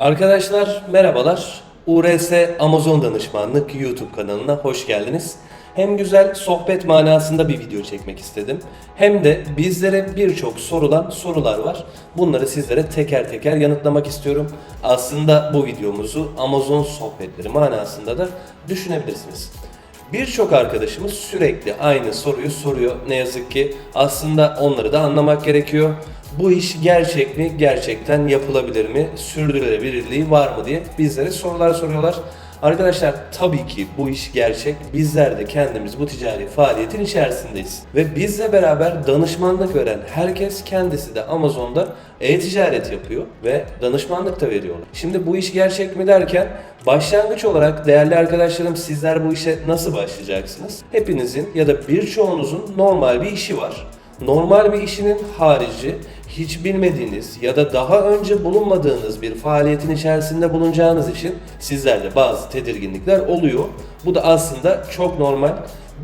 Arkadaşlar merhabalar. URS Amazon Danışmanlık YouTube kanalına hoş geldiniz. Hem güzel sohbet manasında bir video çekmek istedim. Hem de bizlere birçok sorulan sorular var. Bunları sizlere teker teker yanıtlamak istiyorum. Aslında bu videomuzu Amazon sohbetleri manasında da düşünebilirsiniz. Birçok arkadaşımız sürekli aynı soruyu soruyor. Ne yazık ki aslında onları da anlamak gerekiyor. Bu iş gerçek mi? Gerçekten yapılabilir mi? Sürdürülebilirliği var mı diye bizlere sorular soruyorlar. Arkadaşlar tabii ki bu iş gerçek. Bizler de kendimiz bu ticari faaliyetin içerisindeyiz. Ve bizle beraber danışmanlık veren herkes kendisi de Amazon'da e-ticaret yapıyor ve danışmanlık da veriyorlar. Şimdi bu iş gerçek mi derken başlangıç olarak değerli arkadaşlarım sizler bu işe nasıl başlayacaksınız? Hepinizin ya da birçoğunuzun normal bir işi var. Normal bir işinin harici hiç bilmediğiniz ya da daha önce bulunmadığınız bir faaliyetin içerisinde bulunacağınız için sizlerde bazı tedirginlikler oluyor. Bu da aslında çok normal.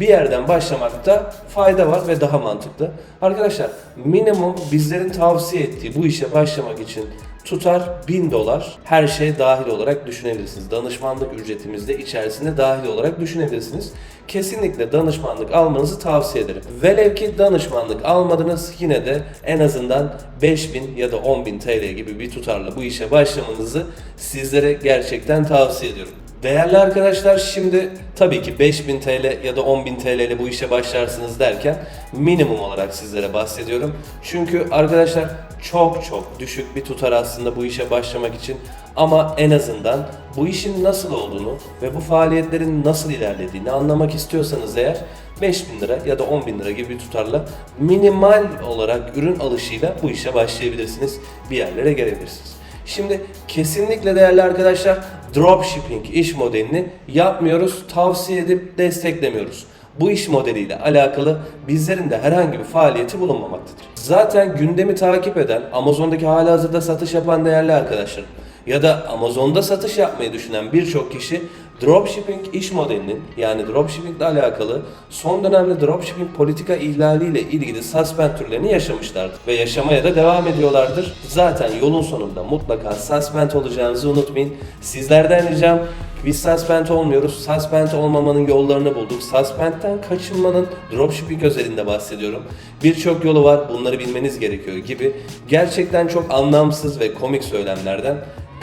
Bir yerden başlamakta fayda var ve daha mantıklı. Arkadaşlar minimum bizlerin tavsiye ettiği bu işe başlamak için tutar 1000 dolar her şey dahil olarak düşünebilirsiniz. Danışmanlık ücretimiz de içerisinde dahil olarak düşünebilirsiniz. Kesinlikle danışmanlık almanızı tavsiye ederim. Velev ki danışmanlık almadınız yine de en azından 5000 ya da 10.000 TL gibi bir tutarla bu işe başlamanızı sizlere gerçekten tavsiye ediyorum. Değerli arkadaşlar şimdi tabii ki 5000 TL ya da 10.000 TL ile bu işe başlarsınız derken minimum olarak sizlere bahsediyorum. Çünkü arkadaşlar çok çok düşük bir tutar aslında bu işe başlamak için ama en azından bu işin nasıl olduğunu ve bu faaliyetlerin nasıl ilerlediğini anlamak istiyorsanız eğer 5000 lira ya da 10 bin lira gibi bir tutarla minimal olarak ürün alışıyla bu işe başlayabilirsiniz. Bir yerlere gelebilirsiniz. Şimdi kesinlikle değerli arkadaşlar dropshipping iş modelini yapmıyoruz, tavsiye edip desteklemiyoruz. Bu iş modeliyle alakalı bizlerin de herhangi bir faaliyeti bulunmamaktadır. Zaten gündemi takip eden, Amazon'daki halihazırda satış yapan değerli arkadaşlarım ya da Amazon'da satış yapmayı düşünen birçok kişi dropshipping iş modelinin yani dropshipping ile alakalı son dönemde dropshipping politika ihlaliyle ilgili suspend türlerini yaşamışlardır ve yaşamaya da devam ediyorlardır. Zaten yolun sonunda mutlaka suspend olacağınızı unutmayın. Sizlerden ricam biz suspend olmuyoruz. Suspend olmamanın yollarını bulduk. Suspend'den kaçınmanın dropshipping özelinde bahsediyorum. Birçok yolu var. Bunları bilmeniz gerekiyor gibi. Gerçekten çok anlamsız ve komik söylemlerden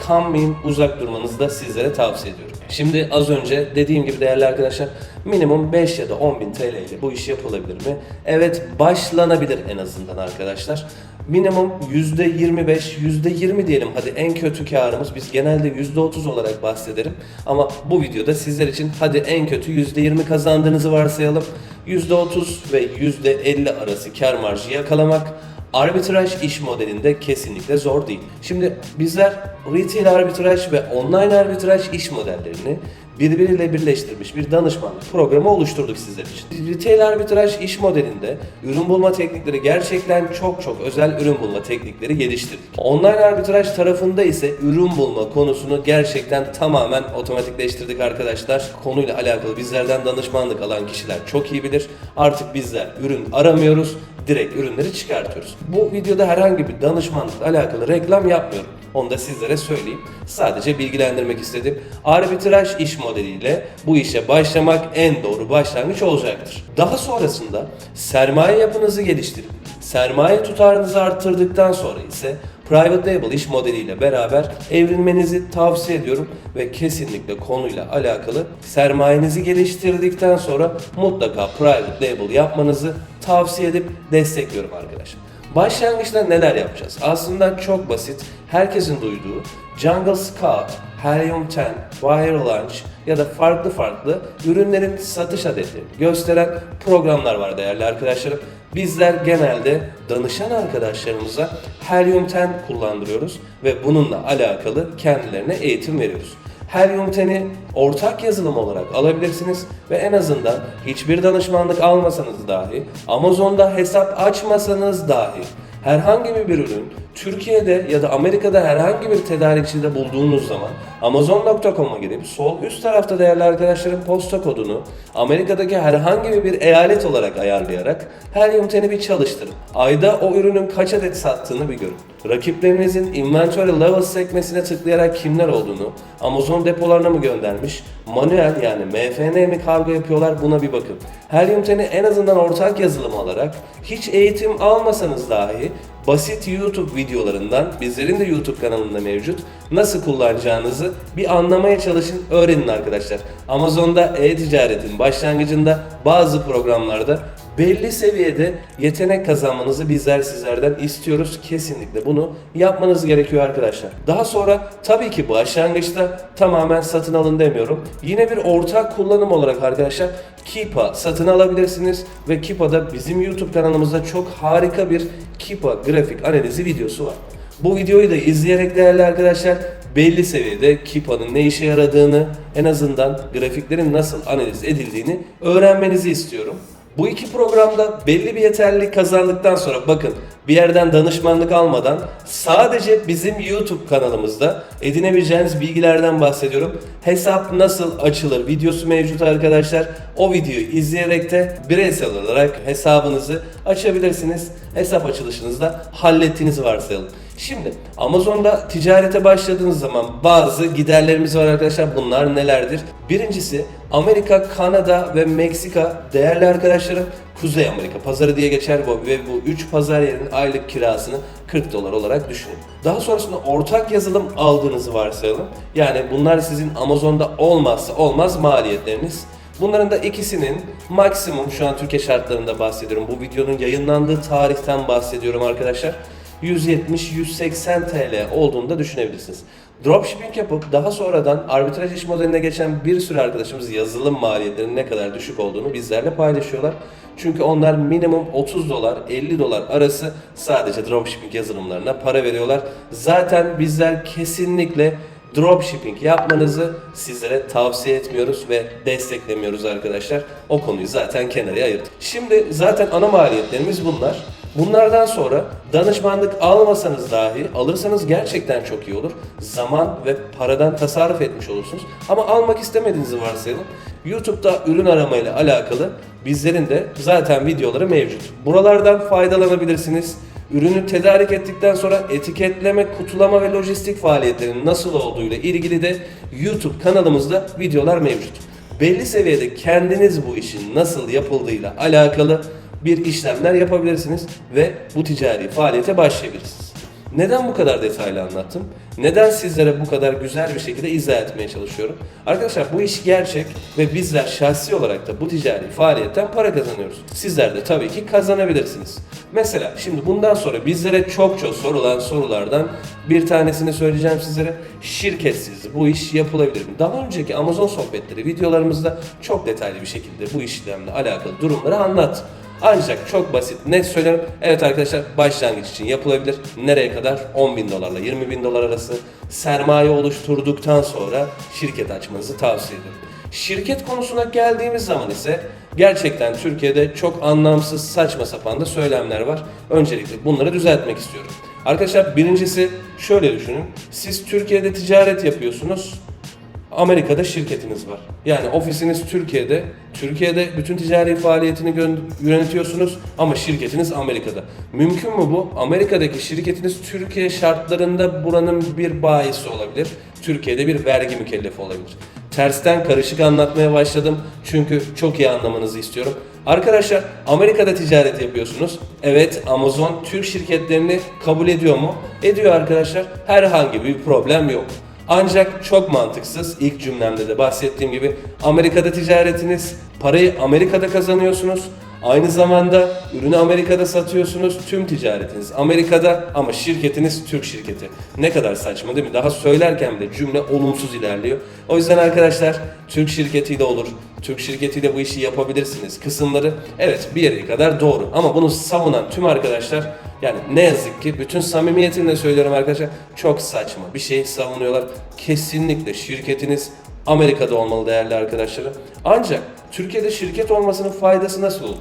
kanmayın, uzak durmanızı da sizlere tavsiye ediyorum. Şimdi az önce dediğim gibi değerli arkadaşlar minimum 5 ya da 10 bin TL ile bu iş yapılabilir mi? Evet başlanabilir en azından arkadaşlar. Minimum %25, %20 diyelim hadi en kötü karımız biz genelde %30 olarak bahsederim. Ama bu videoda sizler için hadi en kötü %20 kazandığınızı varsayalım. %30 ve %50 arası kar marjı yakalamak arbitraj iş modelinde kesinlikle zor değil. Şimdi bizler retail arbitraj ve online arbitraj iş modellerini birbiriyle birleştirmiş bir danışmanlık programı oluşturduk sizler için. Retail arbitraj iş modelinde ürün bulma teknikleri gerçekten çok çok özel ürün bulma teknikleri geliştirdik. Online arbitraj tarafında ise ürün bulma konusunu gerçekten tamamen otomatikleştirdik arkadaşlar. Konuyla alakalı bizlerden danışmanlık alan kişiler çok iyi bilir. Artık bizler ürün aramıyoruz direkt ürünleri çıkartıyoruz. Bu videoda herhangi bir danışmanlıkla alakalı reklam yapmıyorum. Onu da sizlere söyleyeyim. Sadece bilgilendirmek istedim. Arbitraj iş modeliyle bu işe başlamak en doğru başlangıç olacaktır. Daha sonrasında sermaye yapınızı geliştirip sermaye tutarınızı arttırdıktan sonra ise Private Label iş modeliyle beraber evrilmenizi tavsiye ediyorum ve kesinlikle konuyla alakalı sermayenizi geliştirdikten sonra mutlaka Private Label yapmanızı tavsiye edip destekliyorum arkadaşlar. Başlangıçta neler yapacağız? Aslında çok basit. Herkesin duyduğu Jungle Scout, Helium 10, Wire Launch ya da farklı farklı ürünlerin satış adetlerini gösteren programlar var değerli arkadaşlarım. Bizler genelde danışan arkadaşlarımıza Helium 10 kullandırıyoruz ve bununla alakalı kendilerine eğitim veriyoruz. Helium 10'i ortak yazılım olarak alabilirsiniz ve en azından hiçbir danışmanlık almasanız dahi, Amazon'da hesap açmasanız dahi herhangi bir ürün Türkiye'de ya da Amerika'da herhangi bir tedarikçide bulduğunuz zaman Amazon.com'a girip sol üst tarafta değerli arkadaşlarım posta kodunu Amerika'daki herhangi bir eyalet olarak ayarlayarak Helium 10'i bir çalıştırın. Ayda o ürünün kaç adet sattığını bir görün. Rakiplerinizin inventory levels sekmesine tıklayarak kimler olduğunu, Amazon depolarına mı göndermiş, manuel yani MFN mi kargo yapıyorlar buna bir bakın. Helium 10'i en azından ortak yazılım alarak hiç eğitim almasanız dahi basit YouTube videolarından bizlerin de YouTube kanalında mevcut nasıl kullanacağınızı bir anlamaya çalışın, öğrenin arkadaşlar. Amazon'da e-ticaretin başlangıcında bazı programlarda belli seviyede yetenek kazanmanızı bizler sizlerden istiyoruz. Kesinlikle bunu yapmanız gerekiyor arkadaşlar. Daha sonra tabii ki başlangıçta tamamen satın alın demiyorum. Yine bir ortak kullanım olarak arkadaşlar Keepa satın alabilirsiniz ve Keepa'da bizim YouTube kanalımızda çok harika bir Keepa grafik analizi videosu var. Bu videoyu da izleyerek değerli arkadaşlar belli seviyede Keepa'nın ne işe yaradığını en azından grafiklerin nasıl analiz edildiğini öğrenmenizi istiyorum. Bu iki programda belli bir yeterlilik kazandıktan sonra bakın bir yerden danışmanlık almadan sadece bizim YouTube kanalımızda edinebileceğiniz bilgilerden bahsediyorum. Hesap nasıl açılır videosu mevcut arkadaşlar. O videoyu izleyerek de bireysel olarak hesabınızı açabilirsiniz. Hesap açılışınızda hallettiğinizi varsayalım. Şimdi Amazon'da ticarete başladığınız zaman bazı giderlerimiz var arkadaşlar. Bunlar nelerdir? Birincisi Amerika, Kanada ve Meksika değerli arkadaşlarım Kuzey Amerika pazarı diye geçer bu ve bu 3 pazar yerinin aylık kirasını 40 dolar olarak düşünün. Daha sonrasında ortak yazılım aldığınızı varsayalım. Yani bunlar sizin Amazon'da olmazsa olmaz maliyetleriniz. Bunların da ikisinin maksimum şu an Türkiye şartlarında bahsediyorum. Bu videonun yayınlandığı tarihten bahsediyorum arkadaşlar. 170-180 TL olduğunu da düşünebilirsiniz. Dropshipping yapıp daha sonradan arbitraj iş modeline geçen bir sürü arkadaşımız yazılım maliyetlerinin ne kadar düşük olduğunu bizlerle paylaşıyorlar. Çünkü onlar minimum 30 dolar 50 dolar arası sadece dropshipping yazılımlarına para veriyorlar. Zaten bizler kesinlikle dropshipping yapmanızı sizlere tavsiye etmiyoruz ve desteklemiyoruz arkadaşlar. O konuyu zaten kenara ayırdık. Şimdi zaten ana maliyetlerimiz bunlar. Bunlardan sonra danışmanlık almasanız dahi alırsanız gerçekten çok iyi olur. Zaman ve paradan tasarruf etmiş olursunuz. Ama almak istemediğinizi varsayalım. YouTube'da ürün aramayla alakalı bizlerin de zaten videoları mevcut. Buralardan faydalanabilirsiniz. Ürünü tedarik ettikten sonra etiketleme, kutulama ve lojistik faaliyetlerinin nasıl olduğu ile ilgili de YouTube kanalımızda videolar mevcut. Belli seviyede kendiniz bu işin nasıl yapıldığıyla alakalı bir işlemler yapabilirsiniz ve bu ticari faaliyete başlayabilirsiniz. Neden bu kadar detaylı anlattım? Neden sizlere bu kadar güzel bir şekilde izah etmeye çalışıyorum? Arkadaşlar bu iş gerçek ve bizler şahsi olarak da bu ticari faaliyetten para kazanıyoruz. Sizler de tabii ki kazanabilirsiniz. Mesela şimdi bundan sonra bizlere çok çok sorulan sorulardan bir tanesini söyleyeceğim sizlere. Şirketsiz bu iş yapılabilir mi? Daha önceki Amazon sohbetleri videolarımızda çok detaylı bir şekilde bu işlemle alakalı durumları anlattım. Ancak çok basit, net söylerim. Evet arkadaşlar başlangıç için yapılabilir. Nereye kadar? 10 bin dolarla 20 bin dolar arası sermaye oluşturduktan sonra şirket açmanızı tavsiye ederim. Şirket konusuna geldiğimiz zaman ise gerçekten Türkiye'de çok anlamsız saçma sapan da söylemler var. Öncelikle bunları düzeltmek istiyorum. Arkadaşlar birincisi şöyle düşünün. Siz Türkiye'de ticaret yapıyorsunuz. Amerika'da şirketiniz var. Yani ofisiniz Türkiye'de. Türkiye'de bütün ticari faaliyetini yönetiyorsunuz ama şirketiniz Amerika'da. Mümkün mü bu? Amerika'daki şirketiniz Türkiye şartlarında buranın bir bayisi olabilir. Türkiye'de bir vergi mükellefi olabilir. Tersten karışık anlatmaya başladım çünkü çok iyi anlamanızı istiyorum. Arkadaşlar Amerika'da ticaret yapıyorsunuz. Evet Amazon Türk şirketlerini kabul ediyor mu? Ediyor arkadaşlar. Herhangi bir problem yok. Ancak çok mantıksız. İlk cümlemde de bahsettiğim gibi Amerika'da ticaretiniz, parayı Amerika'da kazanıyorsunuz. Aynı zamanda ürünü Amerika'da satıyorsunuz. Tüm ticaretiniz Amerika'da ama şirketiniz Türk şirketi. Ne kadar saçma değil mi? Daha söylerken bile cümle olumsuz ilerliyor. O yüzden arkadaşlar Türk şirketiyle olur. Türk şirketiyle bu işi yapabilirsiniz. Kısımları evet bir yere kadar doğru. Ama bunu savunan tüm arkadaşlar yani ne yazık ki bütün samimiyetimle söylüyorum arkadaşlar çok saçma bir şey savunuyorlar. Kesinlikle şirketiniz Amerika'da olmalı değerli arkadaşlarım. Ancak Türkiye'de şirket olmasının faydası nasıl olur?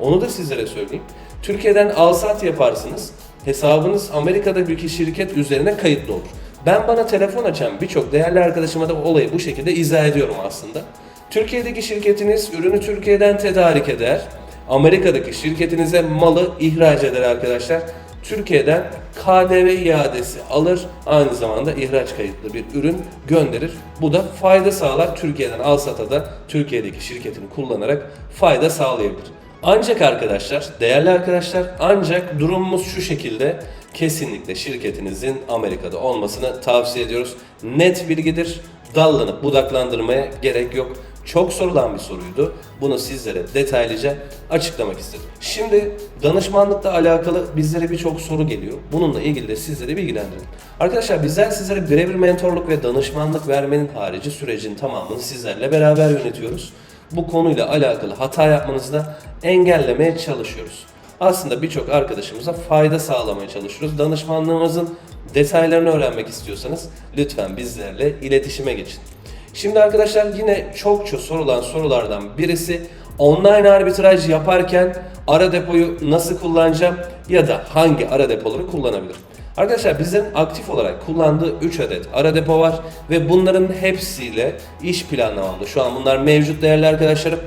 Onu da sizlere söyleyeyim. Türkiye'den alsat yaparsınız. hesabınız Amerika'daki şirket üzerine kayıtlı olur. Ben bana telefon açan birçok değerli arkadaşıma da olayı bu şekilde izah ediyorum aslında. Türkiye'deki şirketiniz ürünü Türkiye'den tedarik eder. Amerika'daki şirketinize malı ihraç eder arkadaşlar. Türkiye'den KDV iadesi alır. Aynı zamanda ihraç kayıtlı bir ürün gönderir. Bu da fayda sağlar. Türkiye'den al sata da Türkiye'deki şirketini kullanarak fayda sağlayabilir. Ancak arkadaşlar, değerli arkadaşlar ancak durumumuz şu şekilde kesinlikle şirketinizin Amerika'da olmasını tavsiye ediyoruz. Net bilgidir. Dallanıp budaklandırmaya gerek yok. Çok sorulan bir soruydu. Bunu sizlere detaylıca açıklamak istedim. Şimdi danışmanlıkla alakalı bizlere birçok soru geliyor. Bununla ilgili de sizleri bilgilendirelim. Arkadaşlar bizler sizlere birebir mentorluk ve danışmanlık vermenin harici sürecin tamamını sizlerle beraber yönetiyoruz. Bu konuyla alakalı hata yapmanızı da engellemeye çalışıyoruz. Aslında birçok arkadaşımıza fayda sağlamaya çalışıyoruz. Danışmanlığımızın detaylarını öğrenmek istiyorsanız lütfen bizlerle iletişime geçin. Şimdi arkadaşlar yine çokça sorulan sorulardan birisi online arbitraj yaparken ara depoyu nasıl kullanacağım ya da hangi ara depoları kullanabilirim? Arkadaşlar bizlerin aktif olarak kullandığı 3 adet ara depo var ve bunların hepsiyle iş planlamamda şu an bunlar mevcut değerli arkadaşlarım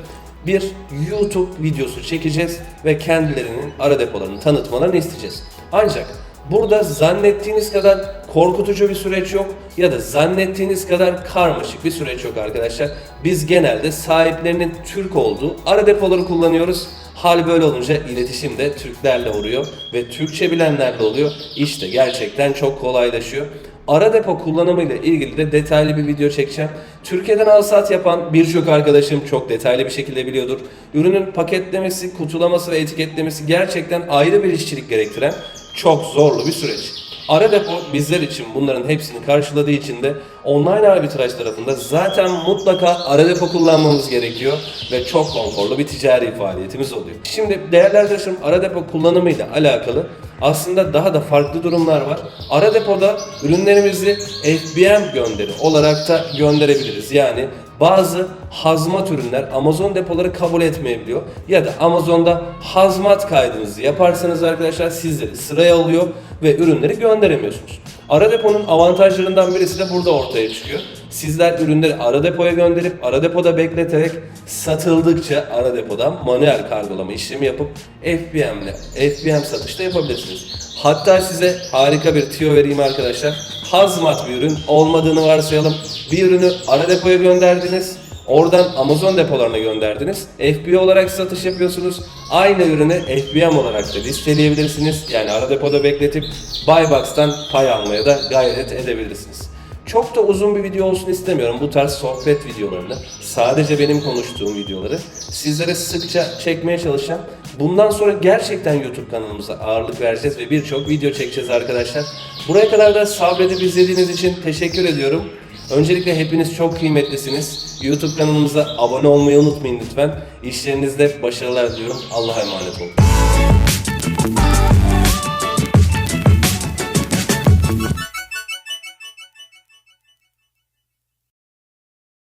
bir YouTube videosu çekeceğiz ve kendilerinin ara depolarını tanıtmalarını isteyeceğiz. Ancak Burada zannettiğiniz kadar korkutucu bir süreç yok ya da zannettiğiniz kadar karmaşık bir süreç yok arkadaşlar. Biz genelde sahiplerinin Türk olduğu ara depoları kullanıyoruz. Hal böyle olunca iletişim de Türklerle oluyor ve Türkçe bilenlerle oluyor. İşte gerçekten çok kolaylaşıyor. Ara depo kullanımıyla ilgili de detaylı bir video çekeceğim. Türkiye'den al sat yapan birçok arkadaşım çok detaylı bir şekilde biliyordur. Ürünün paketlemesi, kutulaması ve etiketlemesi gerçekten ayrı bir işçilik gerektiren çok zorlu bir süreç. Ara depo bizler için bunların hepsini karşıladığı için de online arbitraj tarafında zaten mutlaka ara depo kullanmamız gerekiyor ve çok konforlu bir ticari faaliyetimiz oluyor. Şimdi değerli arkadaşlarım ara depo kullanımıyla alakalı aslında daha da farklı durumlar var. Ara depoda ürünlerimizi FBM gönderi olarak da gönderebiliriz. Yani bazı hazmat ürünler Amazon depoları kabul etmeyebiliyor. Ya da Amazon'da hazmat kaydınızı yaparsanız arkadaşlar sizleri sıraya alıyor ve ürünleri gönderemiyorsunuz. Ara deponun avantajlarından birisi de burada ortaya çıkıyor. Sizler ürünleri ara depoya gönderip ara depoda bekleterek satıldıkça ara depodan manuel kargolama işlemi yapıp FBM ile FBM satışta yapabilirsiniz. Hatta size harika bir tüyo vereyim arkadaşlar. Hazmat bir ürün olmadığını varsayalım. Bir ürünü ara depoya gönderdiniz. Oradan Amazon depolarına gönderdiniz. FBA olarak satış yapıyorsunuz. Aynı ürünü FBM olarak da listeleyebilirsiniz. Yani ara depoda bekletip Buybox'tan pay almaya da gayret edebilirsiniz. Çok da uzun bir video olsun istemiyorum bu tarz sohbet videolarını. Sadece benim konuştuğum videoları sizlere sıkça çekmeye çalışacağım. Bundan sonra gerçekten YouTube kanalımıza ağırlık vereceğiz ve birçok video çekeceğiz arkadaşlar. Buraya kadar da sabredip izlediğiniz için teşekkür ediyorum. Öncelikle hepiniz çok kıymetlisiniz. YouTube kanalımıza abone olmayı unutmayın lütfen. İşlerinizde başarılar diliyorum. Allah'a emanet olun.